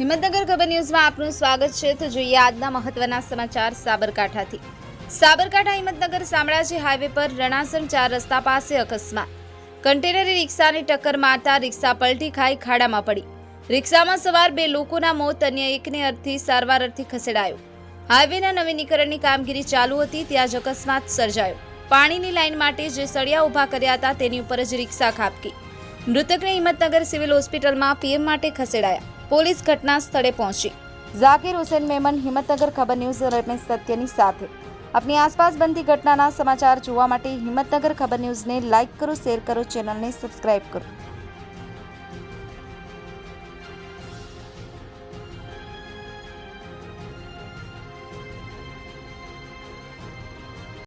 હિંમતનગર ખબર ન્યૂઝમાં આપનું સ્વાગત છે. તો જોઈએ આજના મહત્વના સમાચાર સાબરકાંઠાથી. સાબરકાંઠા હિંમતનગર શામળાજી હાઈવે પર રણાસણ ચાર રસ્તા પાસે અકસ્માત. કન્ટેનરી રિક્ષાની ટક્કર મારતા રિક્ષા પલટી ખાઈ ખાડામાં પડી. રિક્ષામાં સવાર બે લોકોના મોત, અન્ય એકને અર્થથી સારવાર અર્થે ખસેડાયો. હાઈવેના નવીનીકરણની કામગીરી ચાલુ હતી, ત્યાં જ અકસ્માત સર્જાયો. પાણીની લાઈન માટે જે સળિયા ઊભા કર્યા હતા, તેની ઉપર જ રિક્ષા ખાબકી. મૃતકને હિંમતનગર સિવિલ હોસ્પિટલમાં પીએમ માટે ખસેડાયા. પોલીસ ઘટના સ્થળે પહોંચી. ઝાકિર હુસેન મેમન, હિંમતનગર ખબર ન્યૂઝ રમેશ સત્યની સાથે. આપની આસપાસ બનતી ઘટનાના સમાચાર જોવા માટે હિંમતનગર ખબર ન્યૂઝને લાઇક કરો, શેર કરો, ચેનલને સબસ્ક્રાઇબ કરો.